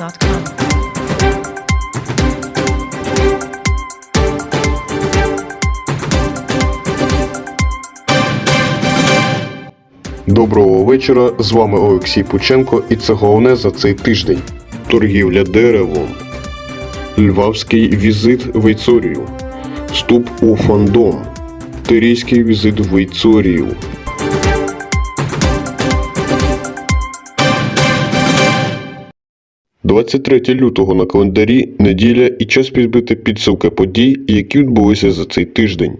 gmail.com. Доброго вечора. З вами Олексій Пученко, і це головне за цей тиждень. Торгівля деревом. Львовський візит в Вейцорію. Вступ у фандом. Тирійський візит в Вейцорію. – 23 лютого на календарі неділя і час підбити підсумки подій, які відбулися за цей тиждень.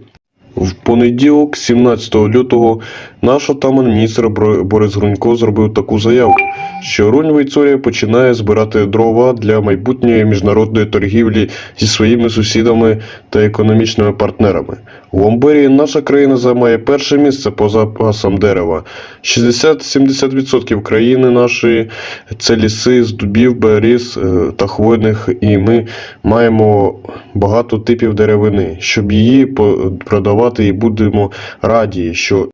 В понеділок, 17 лютого, наш отаман міністр Борис Грунько зробив таку заяву, що Рунь Вейцорія починає збирати дрова для майбутньої міжнародної торгівлі зі своїми сусідами та економічними партнерами. У Ломберії наша країна займає перше місце по запасам дерева. 60-70% країни нашої це ліси з дубів, беріз е, та хвойних, і ми маємо багато типів деревини. Щоб її продавати, і будемо раді, що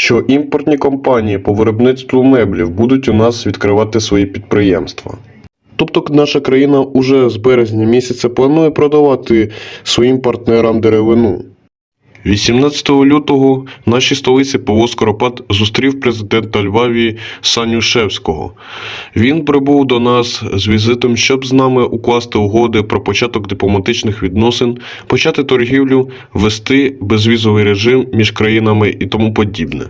що імпортні компанії по виробництву меблів будуть у нас відкривати свої підприємства. Тобто наша країна уже з березня місяця планує продавати своїм партнерам деревину. 18 лютого в нашій столиці Павло Скоропад зустрів президента Львові Санюшевського. Він прибув до нас з візитом, щоб з нами укласти угоди про початок дипломатичних відносин, почати торгівлю, ввести безвізовий режим між країнами і тому подібне.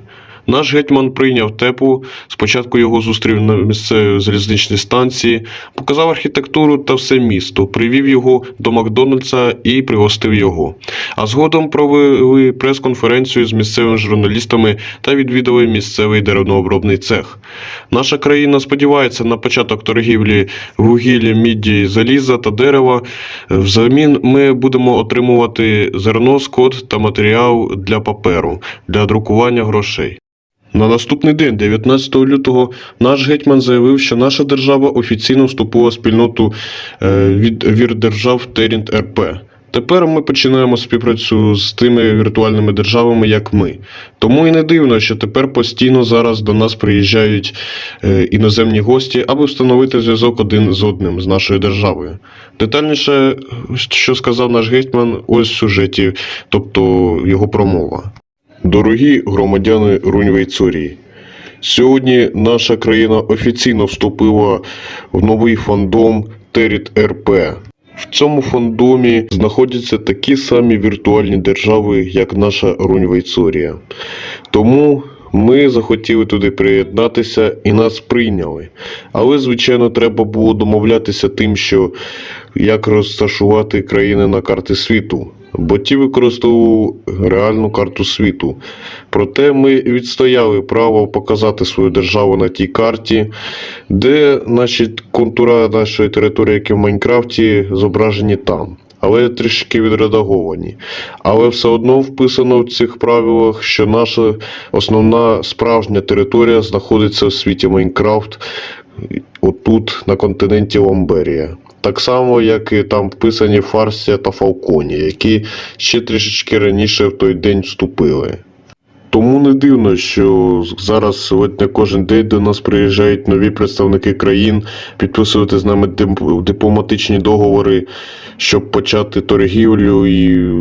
Наш гетьман прийняв тепу. Спочатку його зустрів на місцевій залізничній станції, показав архітектуру та все місто, привів його до Макдональдса і пригостив його. А згодом провели прес-конференцію з місцевими журналістами та відвідали місцевий деревнообробний цех. Наша країна сподівається на початок торгівлі вугілля, міді, заліза та дерева. Взамін ми будемо отримувати зерно, скот та матеріал для паперу для друкування грошей. На наступний день, 19 лютого, наш гетьман заявив, що наша держава офіційно вступила в спільноту е, від вірдержав Терінт РП. Тепер ми починаємо співпрацю з тими віртуальними державами, як ми. Тому і не дивно, що тепер постійно зараз до нас приїжджають е, іноземні гості, аби встановити зв'язок один з одним з нашою державою. Детальніше, що сказав наш гетьман, ось в сюжеті, тобто його промова. Дорогі громадяни Рунь-Вейцурії, сьогодні наша країна офіційно вступила в новий фандом Теріт РП. В цьому фандомі знаходяться такі самі віртуальні держави, як наша Рунь-Вейцурія. Тому ми захотіли туди приєднатися і нас прийняли. Але, звичайно, треба було домовлятися тим, що як розташувати країни на карти світу. Бо ті використовували реальну карту світу. Проте ми відстояли право показати свою державу на тій карті, де наші контура нашої території, як і в Майнкрафті, зображені там. Але трішки відредаговані. Але все одно вписано в цих правилах, що наша основна справжня територія знаходиться у світі Майнкрафт, отут, на континенті Ламберія. Так само, як і там вписані Фарсія та Фалконі, які ще трішечки раніше в той день вступили. Тому не дивно, що зараз сьогодні кожен день до нас приїжджають нові представники країн підписувати з нами дипломатичні договори, щоб почати торгівлю і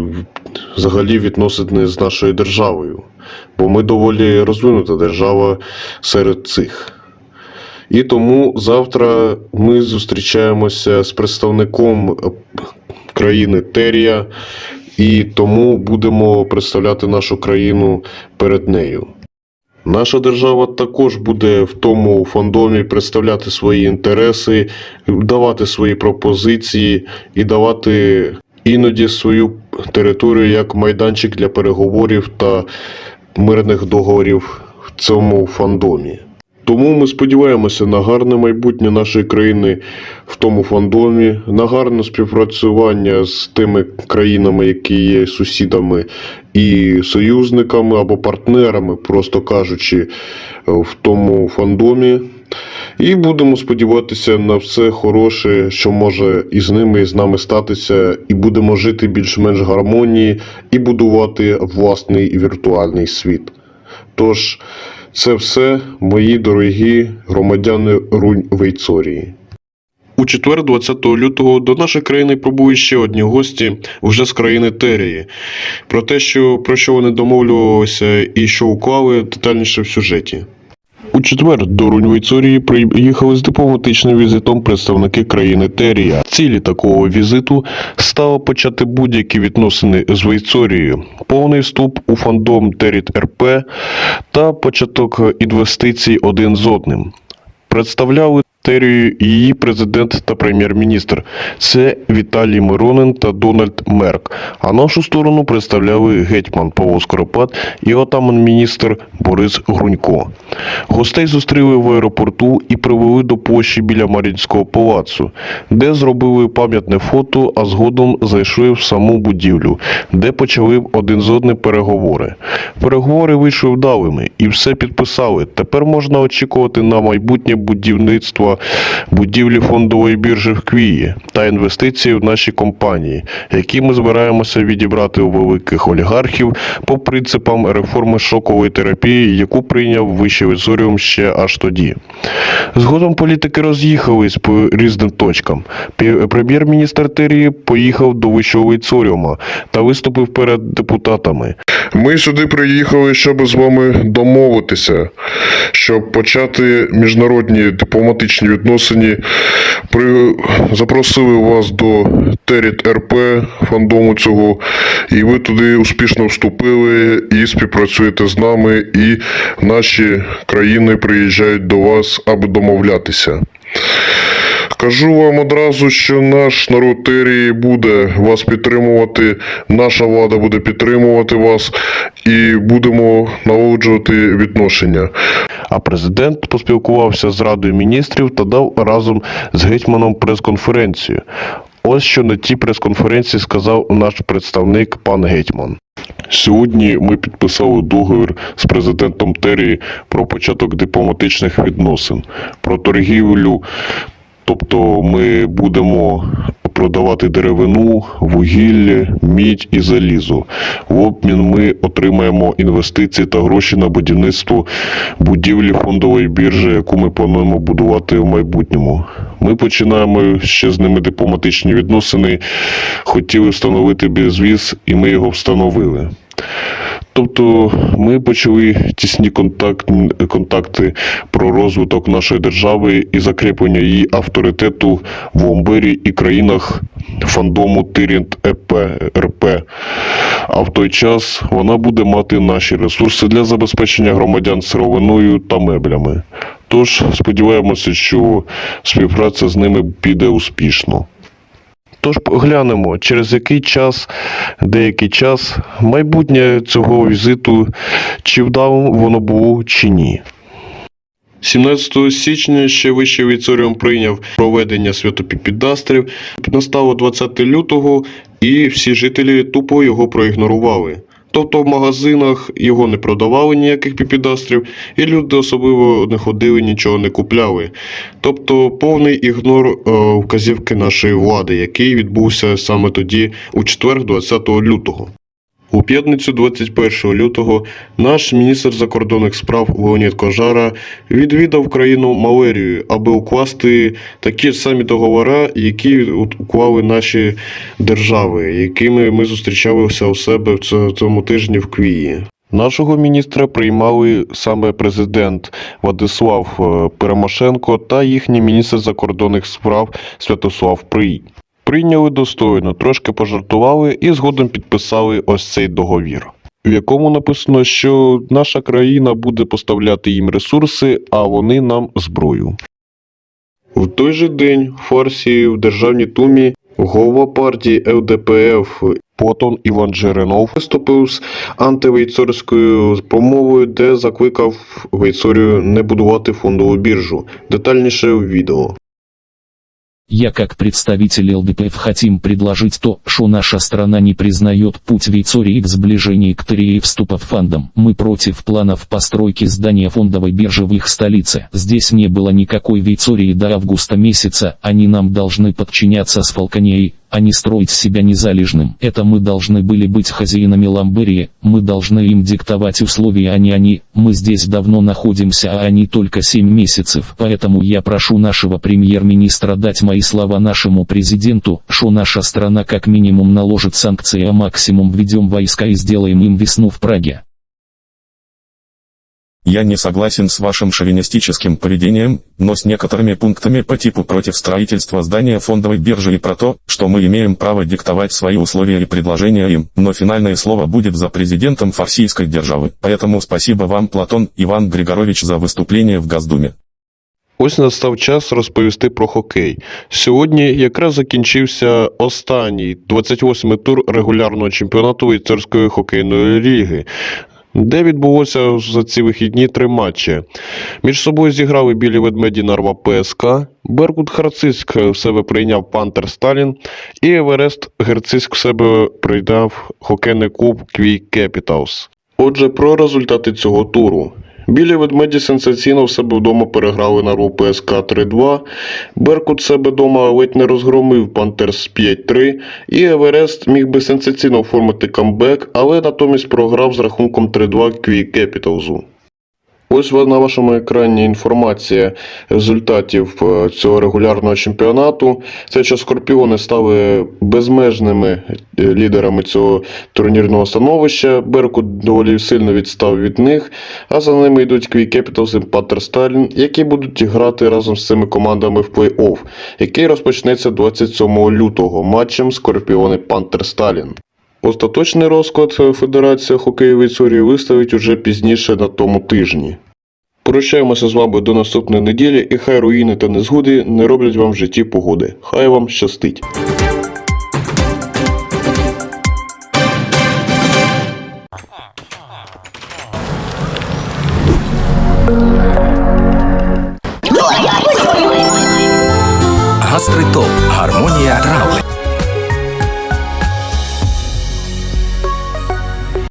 взагалі відносини з нашою державою. Бо ми доволі розвинута держава серед цих. І тому завтра ми зустрічаємося з представником е, країни Терія, і тому будемо представляти нашу країну перед нею. Наша держава також буде в тому фандомі представляти свої інтереси, давати свої пропозиції і давати іноді свою територію як майданчик для переговорів та мирних договорів в цьому фандомі. Тому ми сподіваємося на гарне майбутнє нашої країни в тому фандомі, на гарне співпрацювання з тими країнами, які є сусідами і союзниками або партнерами, просто кажучи, в тому фандомі. І будемо сподіватися на все хороше, що може і з ними, і з нами статися, і будемо жити більш-менш гармонії і будувати власний віртуальний світ. Тож, це все, мої дорогі громадяни Рунь Вейцорії. У четвер, 20 лютого, до нашої країни прибули ще одні гості вже з країни Терії. Про те, що про що вони домовлювалися і що уклали, детальніше в сюжеті. У четвер до Рунь-Вейцорії приїхали з дипломатичним візитом представники країни Терія. Цілі такого візиту стало почати будь-які відносини з Вейцорією, повний вступ у фандом Теріт РП та початок інвестицій один з одним. Представляли Терію її президент та прем'єр-міністр. Це Віталій Миронин та Дональд Мерк. А нашу сторону представляли гетьман Павло Скоропад і отаман-міністр Борис Грунько. Гостей зустріли в аеропорту і привели до площі біля Мар'їнського палацу, де зробили пам'ятне фото, а згодом зайшли в саму будівлю, де почали один з одним переговори. Переговори вийшли вдалими і все підписали. Тепер можна очікувати на майбутнє будівництво будівлі фондової біржі в Квії та інвестиції в наші компанії, які ми збираємося відібрати у великих олігархів по принципам реформи шокової терапії, яку прийняв вищий візоріум ще аж тоді. Згодом політики роз'їхались по різним точкам. Прем'єр-міністр Терії поїхав до вищого віцоріума та виступив перед депутатами. Ми сюди приїхали, щоб з вами домовитися, щоб почати міжнародні дипломатичні відносини. При... Запросили вас до Теріт РП, фандому цього, і ви туди успішно вступили і співпрацюєте з нами, і наші країни приїжджають до вас, аби домовлятися. Кажу вам одразу, що наш народ Терії буде вас підтримувати, наша влада буде підтримувати вас і будемо налагоджувати відношення. А президент поспілкувався з Радою міністрів та дав разом з гетьманом прес-конференцію. Ось що на тій прес-конференції сказав наш представник пан гетьман. Сьогодні ми підписали договір з президентом Терії про початок дипломатичних відносин, про торгівлю. Тобто ми будемо продавати деревину, вугілля, мідь і залізо. В обмін ми отримаємо інвестиції та гроші на будівництво будівлі фондової біржі, яку ми плануємо будувати в майбутньому. Ми починаємо ще з ними дипломатичні відносини. Хотіли встановити безвіз, і ми його встановили. Тобто ми почали тісні контакт, контакти про розвиток нашої держави і закріплення її авторитету в Омбері і країнах фандому Тирінт ЕП РП. А в той час вона буде мати наші ресурси для забезпечення громадян сировиною та меблями. Тож сподіваємося, що співпраця з ними піде успішно. Тож глянемо, через який час, деякий час, майбутнє цього візиту, чи вдав воно було, чи ні. 17 січня ще вищий віцоріум прийняв проведення святопіпідастрів. Настало 20 лютого, і всі жителі тупо його проігнорували. Тобто в магазинах його не продавали ніяких піпідастрів, і люди особливо не ходили, нічого не купляли. Тобто повний ігнор е, вказівки нашої влади, який відбувся саме тоді, у четвер, 20 лютого. У п'ятницю 21 лютого наш міністр закордонних справ Леонід Кожара відвідав країну Малерію, аби укласти такі ж самі договори, які уклали наші держави, якими ми зустрічалися у себе в цьому тижні в Квії. Нашого міністра приймали саме президент Владислав е, Перемашенко та їхній міністр закордонних справ Святослав Прий. Прийняли достойно, трошки пожартували і згодом підписали ось цей договір, в якому написано, що наша країна буде поставляти їм ресурси, а вони нам зброю. В той же день в Фарсі в Державній Думі голова партії ЛДПФ Потон Іван Джеренов виступив з антивейцорською промовою, де закликав Вейцорію не будувати фондову біржу. Детальніше в відео. Я как представитель ЛДПФ хотим предложить то, что наша страна не признает путь Вейцории к сближению к Терии и вступа в фандом. Мы против планов постройки здания фондовой биржи в их столице. Здесь не было никакой Вейцории до августа месяца, они нам должны подчиняться с Фалконеей. А не строить себя незалежным. Это мы должны были быть хозяинами Ламберии, мы должны им диктовать условия, а не они. Мы здесь давно находимся, а они только 7 месяцев. Поэтому я прошу нашего премьер-министра дать мои слова нашему президенту, что наша страна как минимум наложит санкции, а максимум введем войска и сделаем им весну в Праге. Я не согласен с вашим шовинистическим поведением, но с некоторыми пунктами по типу против строительства здания фондовой биржи и про то, что мы имеем право диктовать свои условия и предложения им, но финальное слово будет за президентом фарсийской державы. Поэтому спасибо вам, Платон Иван Григорович, за выступление в Госдуме. Ось настав час розповісти про хокей. Сьогодні якраз закінчився останній 28-й тур регулярного чемпіонату Вейцерської хокейної ліги. Де відбулося за ці вихідні три матчі. Між собою зіграли білі ведмеді Нарва ПСК, Беркут Харциськ в себе прийняв Пантер Сталін і Еверест Герциськ в себе прийняв хокейний клуб Квій Кепіталс. Отже, про результати цього туру. Білі ведмеді сенсаційно в себе вдома переграли на РУП СК 3-2. Беркут себе вдома ледь не розгромив Пантерс 5-3. І Еверест міг би сенсаційно оформити камбек, але натомість програв з рахунком 3-2 Квій Кепіталзу. Ось на вашому екрані інформація результатів е, цього регулярного чемпіонату. Це що Скорпіони стали безмежними е, лідерами цього турнірного становища. Беркут доволі сильно відстав від них, а за ними йдуть Квій Кепіталс і Паттер Сталін, які будуть грати разом з цими командами в плей-офф, який розпочнеться 27 лютого матчем Скорпіони Пантер Сталін. Остаточний розклад е, Федерація хокею Віцорії виставить уже пізніше на тому тижні. Прощаємося з вами до наступної неділі, і хай руїни та незгоди не роблять вам в житті погоди. Хай вам щастить!